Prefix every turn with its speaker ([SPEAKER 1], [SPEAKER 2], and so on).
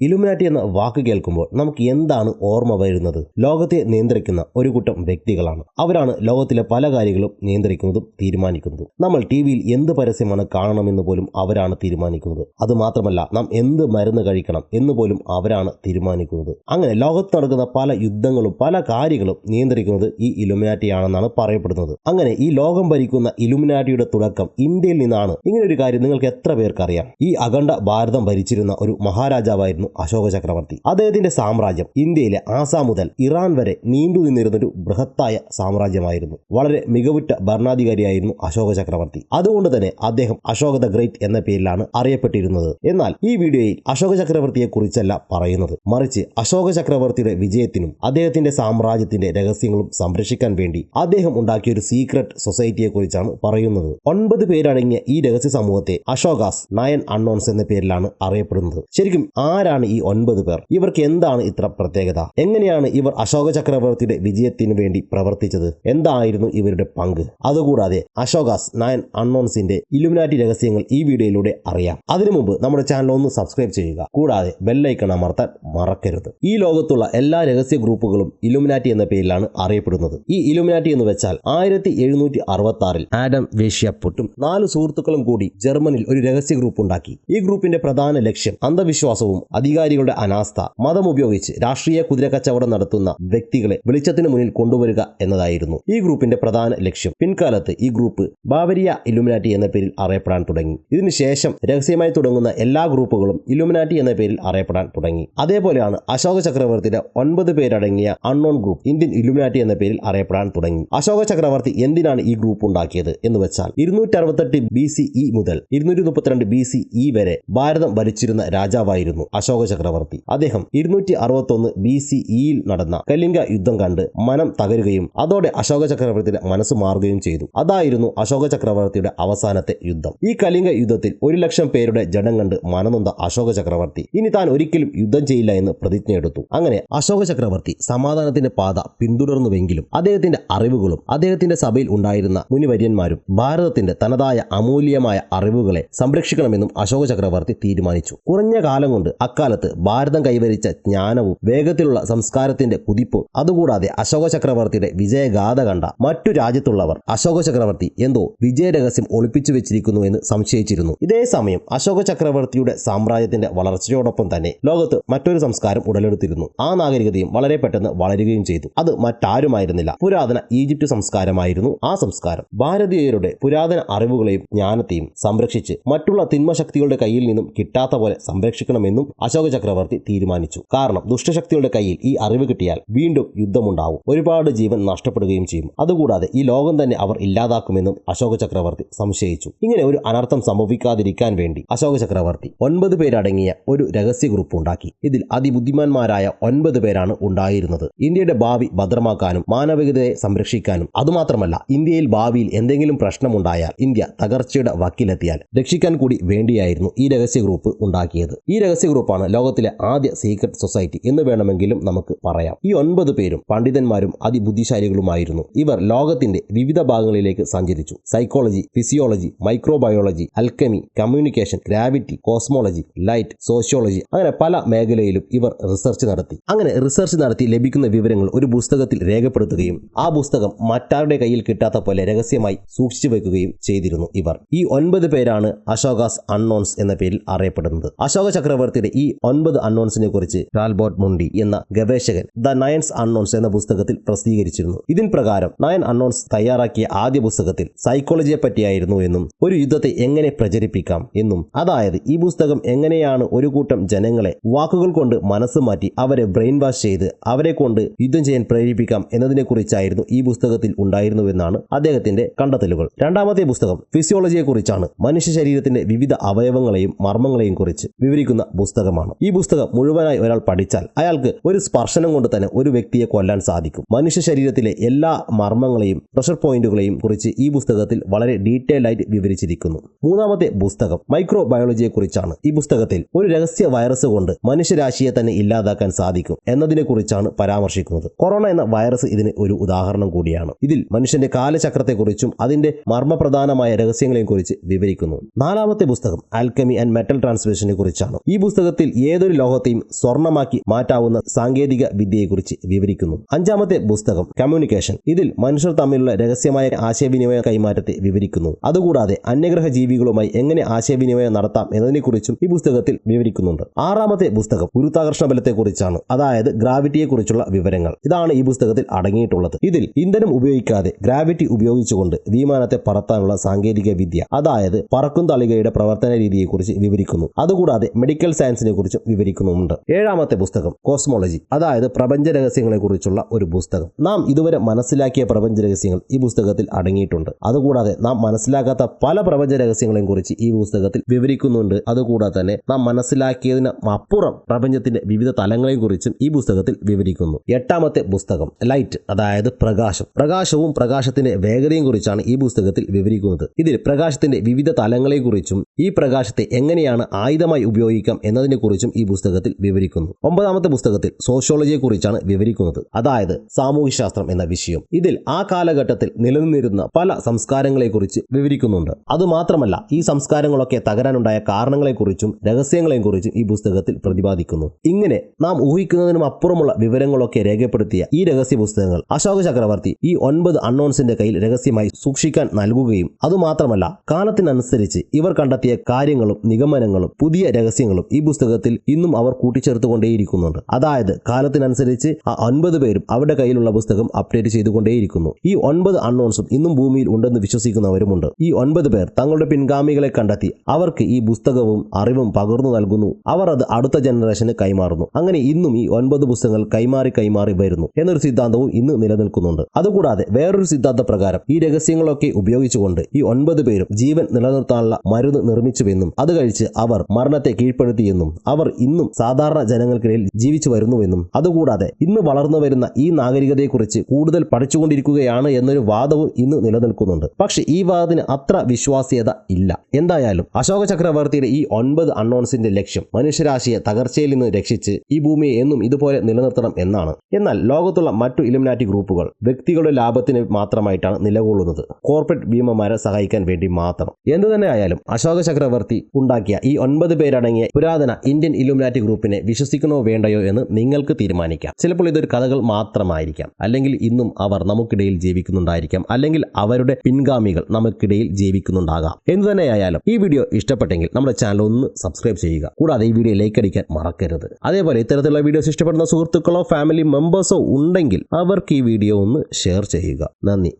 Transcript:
[SPEAKER 1] Illuminati എന്ന വാക്ക് കേൾക്കുമ്പോൾ നമുക്ക് എന്താണ് ഓർമ്മ വരുന്നത്? ലോകത്തെ നിയന്ത്രിക്കുന്ന ഒരു കൂട്ടം വ്യക്തികളാണ്. അവരാണ് ലോകത്തിലെ പല കാര്യങ്ങളും നിയന്ത്രിക്കുന്നതും തീരുമാനിക്കുന്നതും. നമ്മൾ ടി വിയിൽ എന്ത് പരസ്യമാണ് കാണണമെന്ന് പോലും അവരാണ് തീരുമാനിക്കുന്നത്. അത് മാത്രമല്ല നാം എന്ത് മരുന്ന് കഴിക്കണം എന്ന് പോലും അവരാണ് തീരുമാനിക്കുന്നത്. അങ്ങനെ ലോകത്ത് നടക്കുന്ന പല യുദ്ധങ്ങളും പല കാര്യങ്ങളും നിയന്ത്രിക്കുന്നത് ഈ ഇലുമിനാറ്റിയാണെന്നാണ് പറയപ്പെടുന്നത്. അങ്ങനെ ഈ ലോകം ഭരിക്കുന്ന ഇലുമിനാറ്റിയുടെ തുടക്കം ഇന്ത്യയിൽ നിന്നാണ്. ഇങ്ങനെ ഒരു കാര്യം നിങ്ങൾക്ക് എത്ര പേർക്കറിയാം? ഈ അഖണ്ഡ ഭാരതം ഭരിച്ചിരുന്ന ഒരു മഹാരാജാവായിരുന്നു അശോക ചക്രവർത്തി. അദ്ദേഹത്തിന്റെ സാമ്രാജ്യം ഇന്ത്യയിലെ ആസാം മുതൽ ഇറാൻ വരെ നീണ്ടു നിന്നിരുന്ന ഒരു ബൃഹത്തായ സാമ്രാജ്യമായിരുന്നു. വളരെ മികവുറ്റ ഭരണാധികാരിയായിരുന്നു അശോക ചക്രവർത്തി. അതുകൊണ്ട് തന്നെ അദ്ദേഹം അശോക ദ ഗ്രേറ്റ് എന്ന പേരിലാണ് അറിയപ്പെട്ടിരുന്നത്. എന്നാൽ ഈ വീഡിയോയിൽ അശോക ചക്രവർത്തിയെ കുറിച്ചല്ല പറയുന്നത്. മറിച്ച് അശോക ചക്രവർത്തിയുടെ വിജയത്തിനും അദ്ദേഹത്തിന്റെ സാമ്രാജ്യത്തിന്റെ രഹസ്യങ്ങളും സംരക്ഷിക്കാൻ വേണ്ടി അദ്ദേഹം ഉണ്ടാക്കിയ ഒരു സീക്രട്ട് സൊസൈറ്റിയെ കുറിച്ചാണ് പറയുന്നത്. ഒൻപത് പേരടങ്ങിയ ഈ രഹസ്യ സമൂഹത്തെ അശോകാസ് നയൻ അൺനോൺസ് എന്ന പേരിലാണ് അറിയപ്പെടുന്നത്. ശരിക്കും ആരാണ് ഈ ഒൻപത് പേർ? ഇവർക്ക് എന്താണ് ഇത്ര പ്രത്യേകത? എങ്ങനെയാണ് ഇവർ അശോക ചക്രവർത്തിയുടെ വിജയത്തിന് വേണ്ടി പ്രവർത്തിച്ചത്? എന്തായിരുന്നു ഇവരുടെ പങ്ക്? അതുകൂടാതെ അശോകാസ് നയൻ അൺനോൺസിന്റെ ഇലുമിനാറ്റി രഹസ്യങ്ങൾ ഈ വീഡിയോയിലൂടെ അറിയാം. അതിനു മുമ്പ് നമ്മുടെ ചാനൽ ഒന്ന് സബ്സ്ക്രൈബ് ചെയ്യുക. കൂടാതെ ബെല്ലൈക്കൺ അമർത്താൻ മറക്കരുത്. ഈ ലോകത്തുള്ള എല്ലാ രഹസ്യ ഗ്രൂപ്പുകളും ഇലുമിനാറ്റി എന്ന പേരിലാണ് അറിയപ്പെടുന്നത്. ഈ ഇലുമിനാറ്റി എന്ന് വെച്ചാൽ ആയിരത്തി എഴുന്നൂറ്റി അറുപത്തി ആറിൽ ആഡം വേഷ്യാപ്പൊട്ടും നാല് സുഹൃത്തുക്കളും കൂടി ജർമ്മനിൽ ഒരു രഹസ്യ ഗ്രൂപ്പ് ഉണ്ടാക്കി. ഈ ഗ്രൂപ്പിന്റെ പ്രധാന ലക്ഷ്യം അന്ധവിശ്വാസവും അധികാരികളുടെ അനാസ്ഥ. മതം ഉപയോഗിച്ച് രാഷ്ട്രീയ കുതിരക്കച്ചവടം നടത്തുന്ന വ്യക്തികളെ വെളിച്ചത്തിന് മുന്നിൽ കൊണ്ടുവരിക എന്നതായിരുന്നു ഈ ഗ്രൂപ്പിന്റെ പ്രധാന ലക്ഷ്യം. പിൻകാലത്ത് ഈ ഗ്രൂപ്പ് ബാവരിയ ഇലുമിനാറ്റി എന്ന പേരിൽ അറിയപ്പെടാൻ തുടങ്ങി. ഇതിനുശേഷം രഹസ്യമായി തുടങ്ങുന്ന എല്ലാ ഗ്രൂപ്പുകളും ഇലുമിനാറ്റി എന്ന പേരിൽ അറിയപ്പെടാൻ തുടങ്ങി. അതേപോലെയാണ് അശോക ചക്രവർത്തിയുടെ ഒൻപത് പേരടങ്ങിയ അൺനോൺ ഗ്രൂപ്പ് ഇന്ത്യൻ ഇലുമിനാറ്റി എന്ന പേരിൽ അറിയപ്പെടാൻ തുടങ്ങി. അശോക ചക്രവർത്തി എന്തിനാണ് ഈ ഗ്രൂപ്പ് ഉണ്ടാക്കിയത് എന്ന് വെച്ചാൽ ഇരുന്നൂറ്റി അറുപത്തെട്ട് ബി സി ഇ മുതൽ ഇരുന്നൂറ്റി മുപ്പത്തിരണ്ട് ബി സി ഇ വരെ ഭാരതം ഭരിച്ചിരുന്ന രാജാവായിരുന്നു അശോക ചക്രവർത്തി അദ്ദേഹം ഇരുന്നൂറ്റി അറുപത്തൊന്ന് ബി സി ഇയിൽ നടന്ന കലിംഗ യുദ്ധം കണ്ട് മനം തകരുകയും അതോടെ അശോക ചക്രവർത്തിയുടെ മനസ്സ് മാറുകയും ചെയ്തു. അതായിരുന്നു അശോക ചക്രവർത്തിയുടെ അവസാനത്തെ യുദ്ധം. ഈ കലിംഗ യുദ്ധത്തിൽ ഒരു ലക്ഷം പേരുടെ ജനം കണ്ട് മനനൊന്ത അശോക ചക്രവർത്തി ഇനി താൻ ഒരിക്കലും യുദ്ധം ചെയ്യില്ല എന്ന് പ്രതിജ്ഞയെടുത്തു അങ്ങനെ അശോക ചക്രവർത്തി സമാധാനത്തിന്റെ പാത പിന്തുടർന്നുവെങ്കിലും അദ്ദേഹത്തിന്റെ അറിവുകളും അദ്ദേഹത്തിന്റെ സഭയിൽ ഉണ്ടായിരുന്ന മുനിവര്യന്മാരും ഭാരതത്തിന്റെ തനതായ അമൂല്യമായ അറിവുകളെ സംരക്ഷിക്കണമെന്നും അശോക ചക്രവർത്തി തീരുമാനിച്ചു. കുറഞ്ഞ കാലം കൊണ്ട് അക്കാലത്ത് ഭാരതം കൈവരിച്ച ജ്ഞാനവും വേഗത്തിലുള്ള സംസ്കാരത്തിന്റെ കുതിപ്പും അതുകൂടാതെ അശോക ചക്രവർത്തിയുടെ വിജയഗാഥ കണ്ട മറ്റു രാജ്യത്തുള്ളവർ അശോക ചക്രവർത്തി എന്തോ വിജയരഹസ്യം ഒളിപ്പിച്ചു വെച്ചിരിക്കുന്നു എന്ന് സംശയിച്ചിരുന്നു. ഇതേ സമയം അശോക ചക്രവർത്തിയുടെ സാമ്രാജ്യത്തിന്റെ വളർച്ചയോടൊപ്പം തന്നെ ലോകത്ത് മറ്റൊരു സംസ്കാരം ഉടലെടുത്തിരുന്നു. ആ നാഗരികതയും വളരെ പെട്ടെന്ന് വളരുകയും ചെയ്തു. അത് മറ്റാരുമായിരുന്നില്ല. പുരാതന ഈജിപ്റ്റ് സംസ്കാരമായിരുന്നു ആ സംസ്കാരം. ഭാരതീയരുടെ പുരാതന അറിവുകളെയും ജ്ഞാനത്തെയും സംരക്ഷിച്ച് മറ്റുള്ള തിന്മശക്തികളുടെ കയ്യിൽ നിന്നും കിട്ടാത്ത പോലെ സംരക്ഷിക്കണമെന്നും അശോക ചക്രവർത്തി തീരുമാനിച്ചു. കാരണം ദുഷ്ടശക്തിയുടെ കയ്യിൽ ഈ അറിവ് കിട്ടിയാൽ വീണ്ടും യുദ്ധമുണ്ടാവും. ഒരുപാട് ജീവൻ നഷ്ടപ്പെടുകയും ചെയ്യും. അതുകൂടാതെ ഈ ലോകം തന്നെ അവർ ഇല്ലാതാക്കുമെന്നും അശോക ചക്രവർത്തി സംശയിച്ചു. ഇങ്ങനെ ഒരു അനർത്ഥം സംഭവിക്കാതിരിക്കാൻ വേണ്ടി അശോക ചക്രവർത്തി ഒൻപത് പേരടങ്ങിയ ഒരു രഹസ്യ ഗ്രൂപ്പ് ഉണ്ടാക്കി. ഇതിൽ അതിബുദ്ധിമാന്മാരായ ഒൻപത് പേരാണ് ഉണ്ടായിരുന്നത്. ഇന്ത്യയുടെ ഭാവി ഭദ്രമാക്കാനും മാനവികതയെ സംരക്ഷിക്കാനും അതുമാത്രമല്ല ഇന്ത്യയിൽ ഭാവിയിൽ എന്തെങ്കിലും പ്രശ്നമുണ്ടായാൽ ഇന്ത്യ തകർച്ചയുടെ വക്കിലെത്തിയാൽ രക്ഷിക്കാൻ കൂടി വേണ്ടിയായിരുന്നു ഈ രഹസ്യ ഗ്രൂപ്പ് ഉണ്ടാക്കിയത്. ഈ രഹസ്യ ഗ്രൂപ്പാണ് ലോകത്തിലെ ആദ്യ സീക്രട്ട് സൊസൈറ്റി എന്ന് വേണമെങ്കിലും നമുക്ക് പറയാം. ഈ ഒൻപത് പേരും പണ്ഡിതന്മാരും അതിബുദ്ധിശാലികളുമായിരുന്നു. ഇവർ ലോകത്തിന്റെ വിവിധ ഭാഗങ്ങളിലേക്ക് സഞ്ചരിച്ചു. Psychology physiology microbiology alchemy communication gravity cosmology light sociology അങ്ങനെ പല മേഖലയിലും ഇവർ റിസർച്ച് നടത്തി. അങ്ങനെ റിസർച്ച് നടത്തി ലഭിക്കുന്ന വിവരങ്ങൾ ഒരു പുസ്തകത്തിൽ രേഖപ്പെടുത്തുകയും ആ പുസ്തകം മറ്റാരുടെ കയ്യിൽ കിട്ടാത്ത പോലെ രഹസ്യമായി സൂക്ഷിച്ചു വെക്കുകയും ചെയ്തിരുന്നു ഇവർ. ഈ ഒൻപത് പേരാണ് അശോകാസ് അൺനോൺസ് എന്ന പേരിൽ അറിയപ്പെടുന്നത്. അശോക ചക്രവർത്തിയുടെ ഈ ഒൻപത് അൺനോൺസിനെ കുറിച്ച് ടാൽബോട്ട് മുണ്ടി എന്ന ഗവേഷകൻ ദ നയൻസ് അൺനോൺസ് എന്ന പുസ്തകത്തിൽ പ്രസിദ്ധീകരിച്ചിരുന്നു. ഇതിൻ പ്രകാരം നയൻ അൺനോൺസ് തയ്യാറാക്കിയ ആദ്യ പുസ്തകത്തിൽ സൈക്കോളജിയെ പറ്റിയായിരുന്നു എന്നും ഒരു യുദ്ധത്തെ എങ്ങനെ പ്രചരിപ്പിക്കാം എന്നും അതായത് ഈ പുസ്തകം എങ്ങനെയാണ് ഒരു കൂട്ടം ജനങ്ങളെ വാക്കുകൾ കൊണ്ട് മനസ്സ് മാറ്റി അവരെ ബ്രെയിൻ വാഷ് ചെയ്ത് അവരെ കൊണ്ട് യുദ്ധം ചെയ്യാൻ പ്രേരിപ്പിക്കാം എന്നതിനെക്കുറിച്ചായിരുന്നു ഈ പുസ്തകത്തിൽ ഉണ്ടായിരുന്നുവെന്നാണ് അദ്ദേഹത്തിന്റെ കണ്ടെത്തലുകൾ. രണ്ടാമത്തെ പുസ്തകം ഫിസിയോളജിയെ കുറിച്ചാണ്. മനുഷ്യ ശരീരത്തിന്റെ വിവിധ അവയവങ്ങളെയും മർമ്മങ്ങളെയും കുറിച്ച് വിവരിക്കുന്ന പുസ്തകമാണ്. ഈ പുസ്തകം മുഴുവനായി ഒരാൾ പഠിച്ചാൽ അയാൾക്ക് ഒരു സ്പർശനം കൊണ്ട് തന്നെ ഒരു വ്യക്തിയെ കൊല്ലാൻ സാധിക്കും. മനുഷ്യ ശരീരത്തിലെ എല്ലാ മർമ്മങ്ങളെയും പ്രഷർ പോയിന്റുകളെയും കുറിച്ച് ഈ പുസ്തകത്തിൽ വളരെ ഡീറ്റെയിൽ ആയിട്ട് വിവരിച്ചിരിക്കുന്നു. മൂന്നാമത്തെ പുസ്തകം മൈക്രോ ബയോളജിയെ കുറിച്ചാണ് ഈ പുസ്തകത്തിൽ ഒരു രഹസ്യ വൈറസ് കൊണ്ട് മനുഷ്യരാശിയെ തന്നെ ഇല്ലാതാക്കാൻ സാധിക്കും എന്നതിനെ കുറിച്ചാണ് പരാമർശിക്കുന്നത്. കൊറോണ എന്ന വൈറസ് ഇതിന് ഒരു ഉദാഹരണം കൂടിയാണ്. ഇതിൽ മനുഷ്യന്റെ കാലചക്രത്തെക്കുറിച്ചും അതിന്റെ മർമ്മപ്രധാനമായ രഹസ്യങ്ങളെയും കുറിച്ച് വിവരിക്കുന്നു. നാലാമത്തെ പുസ്തകം ആൽക്കമി ആൻഡ് മെറ്റൽ ട്രാൻസ്മിഷനെ കുറിച്ചാണ്. ഈ പുസ്തകത്തിൽ വേഗത്തിൽ ഏതൊരു ലോകത്തെയും സ്വർണമാക്കി മാറ്റാവുന്ന സാങ്കേതിക വിദ്യയെക്കുറിച്ച് വിവരിക്കുന്നു. അഞ്ചാമത്തെ പുസ്തകം കമ്മ്യൂണിക്കേഷൻ ഇതിൽ മനുഷ്യർ തമ്മിലുള്ള രഹസ്യമായ ആശയവിനിമയ കൈമാറ്റത്തെ വിവരിക്കുന്നു. അതുകൂടാതെ അന്യഗ്രഹ ജീവികളുമായി എങ്ങനെ ആശയവിനിമയം നടത്താം എന്നതിനെക്കുറിച്ചും ഈ പുസ്തകത്തിൽ വിവരിക്കുന്നുണ്ട്. ആറാമത്തെ പുസ്തകം ഗുരുത്താകർഷണ ബലത്തെക്കുറിച്ചാണ്. അതായത് ഗ്രാവിറ്റിയെക്കുറിച്ചുള്ള വിവരങ്ങൾ. ഇതാണ് ഈ പുസ്തകത്തിൽ അടങ്ങിയിട്ടുള്ളത്. ഇതിൽ ഇന്ധനം ഉപയോഗിക്കാതെ ഗ്രാവിറ്റി ഉപയോഗിച്ചുകൊണ്ട് വിമാനത്തെ പറത്താനുള്ള സാങ്കേതിക വിദ്യ അതായത് പറക്കും തളികയുടെ പ്രവർത്തന രീതിയെക്കുറിച്ച് വിവരിക്കുന്നു. അതുകൂടാതെ മെഡിക്കൽ സയൻസിനെ കുറിച്ചും വിവരിക്കുന്നുമുണ്ട്. ഏഴാമത്തെ പുസ്തകം കോസ്മോളജി. അതായത് പ്രപഞ്ച രഹസ്യങ്ങളെ കുറിച്ചുള്ള ഒരു പുസ്തകം. നാം ഇതുവരെ മനസ്സിലാക്കിയ പ്രപഞ്ച രഹസ്യങ്ങൾ ഈ പുസ്തകത്തിൽ അടങ്ങിയിട്ടുണ്ട്. അതുകൂടാതെ നാം മനസ്സിലാക്കാത്ത പല പ്രപഞ്ച രഹസ്യങ്ങളെയും കുറിച്ച് ഈ പുസ്തകത്തിൽ വിവരിക്കുന്നുണ്ട്. അതുകൂടാതെ തന്നെ നാം മനസ്സിലാക്കിയതിന് അപ്പുറം പ്രപഞ്ചത്തിന്റെ വിവിധ തലങ്ങളെയും കുറിച്ചും ഈ പുസ്തകത്തിൽ വിവരിക്കുന്നു. എട്ടാമത്തെ പുസ്തകം ലൈറ്റ് അതായത് പ്രകാശം. പ്രകാശവും പ്രകാശത്തിന്റെ വേഗതയും കുറിച്ചാണ് ഈ പുസ്തകത്തിൽ വിവരിക്കുന്നത്. ഇതിൽ പ്രകാശത്തിന്റെ വിവിധ തലങ്ങളെക്കുറിച്ചും ഈ പ്രകാശത്തെ എങ്ങനെയാണ് ആയുധമായി ഉപയോഗിക്കാം എന്നതിനെക്കുറിച്ചും ഈ പുസ്തകത്തിൽ വിവരിക്കുന്നു. ഒമ്പതാമത്തെ പുസ്തകത്തിൽ സോഷ്യോളജിയെ കുറിച്ചാണ് വിവരിക്കുന്നത്. അതായത് സാമൂഹ്യശാസ്ത്രം എന്ന വിഷയം. ഇതിൽ ആ കാലഘട്ടത്തിൽ നിലനിന്നിരുന്ന പല സംസ്കാരങ്ങളെക്കുറിച്ച് വിവരിക്കുന്നുണ്ട്. അതുമാത്രമല്ല ഈ സംസ്കാരങ്ങളൊക്കെ തകരാനുണ്ടായ കാരണങ്ങളെക്കുറിച്ചും രഹസ്യങ്ങളെയും കുറിച്ചും ഈ പുസ്തകത്തിൽ പ്രതിപാദിക്കുന്നു. ഇങ്ങനെ നാം ഊഹിക്കുന്നതിനും അപ്പുറമുള്ള വിവരങ്ങളൊക്കെ രേഖപ്പെടുത്തിയ ഈ രഹസ്യ പുസ്തകങ്ങൾ അശോക ചക്രവർത്തി ഈ ഒൻപത് അണ്ണോൺസിന്റെ കയ്യിൽ രഹസ്യമായി സൂക്ഷിക്കാൻ നൽകുകയും അതുമാത്രമല്ല കാലത്തിനനുസരിച്ച് ഇവർ കണ്ടെത്തിയ കാര്യങ്ങളും നിഗമനങ്ങളും പുതിയ രഹസ്യങ്ങളും ഈ പുസ്തകത്തിൽ ഇന്നും അവർ കൂട്ടിച്ചേർത്തുകൊണ്ടേയിരിക്കുന്നുണ്ട്. അതായത് കാലത്തിനനുസരിച്ച് ആ ഒൻപത് പേരും അവരുടെ കയ്യിലുള്ള പുസ്തകം അപ്ഡേറ്റ് ചെയ്തുകൊണ്ടേയിരിക്കുന്നു. ഈ ഒൻപത് അണ്ണോൺസും ഇന്നും ഭൂമിയിൽ ഉണ്ടെന്ന് വിശ്വസിക്കുന്നവരുമുണ്ട്. ഈ ഒൻപത് പേർ തങ്ങളുടെ പിൻഗാമികളെ കണ്ടെത്തി അവർക്ക് ഈ പുസ്തകവും അറിവും പകർന്നു നൽകുന്നു. അവർ അത് അടുത്ത ജനറേഷന് കൈമാറുന്നു. അങ്ങനെ ഇന്നും ഈ ഒൻപത് പുസ്തകങ്ങൾ കൈമാറി കൈമാറി വരുന്നു എന്നൊരു സിദ്ധാന്തവും ഇന്ന് നിലനിൽക്കുന്നുണ്ട്. അതുകൂടാതെ വേറൊരു സിദ്ധാന്ത പ്രകാരം ഈ രഹസ്യങ്ങളൊക്കെ ഉപയോഗിച്ചുകൊണ്ട് ഈ ഒൻപത് പേരും ജീവൻ നിലനിർത്താനുള്ള മരുന്ന് നിർമ്മിച്ചുവെന്നും അത് കഴിച്ച് അവർ മരണത്തെ കീഴ്പ്പെടുത്തിയെന്നും അവർ ഇന്നും സാധാരണ ജനങ്ങൾക്കിടയിൽ ജീവിച്ചു വരുന്നുവെന്നും അതുകൂടാതെ ഇന്ന് വളർന്നു വരുന്ന ഈ നാഗരികതയെക്കുറിച്ച് കൂടുതൽ പഠിച്ചുകൊണ്ടിരിക്കുകയാണ് എന്നൊരു വാദവും ഇന്ന് നിലനിൽക്കുന്നുണ്ട്. പക്ഷെ ഈ വാദത്തിന് അത്ര വിശ്വാസ്യത ഇല്ല. എന്തായാലും അശോക ചക്രവർത്തിയുടെ ഈ ഒൻപത് അണ്ണോൺസിന്റെ ലക്ഷ്യം മനുഷ്യരാശിയെ തകർച്ചയിൽ നിന്ന് രക്ഷിച്ച് ഈ ഭൂമിയെ എന്നും ഇതുപോലെ നിലനിർത്തണം എന്നാണ്. എന്നാൽ ലോകത്തുള്ള മറ്റു ഇലിമിനാറ്റി ഗ്രൂപ്പുകൾ വ്യക്തികളുടെ ലാഭത്തിന് മാത്രമായിട്ടാണ് നിലകൊള്ളുന്നത്. കോർപ്പറേറ്റ് ഭീമന്മാരെ സഹായിക്കാൻ വേണ്ടി മാത്രം. എന്തു തന്നെ ആയാലും അശോക ചക്രവർത്തി ഉണ്ടാക്കിയ ഈ ഒൻപത് പേരടങ്ങിയ പുരാതന ഇന്ത്യൻ ഇലുമിനാറ്റി ഗ്രൂപ്പിനെ വിശ്വസിക്കണോ വേണ്ടയോ എന്ന് നിങ്ങൾക്ക് തീരുമാനിക്കാം. ചിലപ്പോൾ ഇതൊരു കഥകൾ മാത്രമായിരിക്കാം. അല്ലെങ്കിൽ ഇന്നും അവർ നമുക്കിടയിൽ ജീവിക്കുന്നുണ്ടായിരിക്കാം. അല്ലെങ്കിൽ അവരുടെ പിൻഗാമികൾ നമുക്കിടയിൽ ജീവിക്കുന്നുണ്ടാകാം. എന്ന് തന്നെയായാലും ഈ വീഡിയോ ഇഷ്ടപ്പെട്ടെങ്കിൽ നമ്മുടെ ചാനൽ ഒന്ന് സബ്സ്ക്രൈബ് ചെയ്യുക. കൂടാതെ ഈ വീഡിയോ ലൈക്ക് അടിക്കാൻ മറക്കരുത്. അതേപോലെ ഇത്തരത്തിലുള്ള വീഡിയോസ് ഇഷ്ടപ്പെടുന്ന സുഹൃത്തുക്കളോ ഫാമിലി മെമ്പേഴ്സോ ഉണ്ടെങ്കിൽ അവർക്ക് ഈ വീഡിയോ ഒന്ന് ഷെയർ ചെയ്യുക. നന്ദി.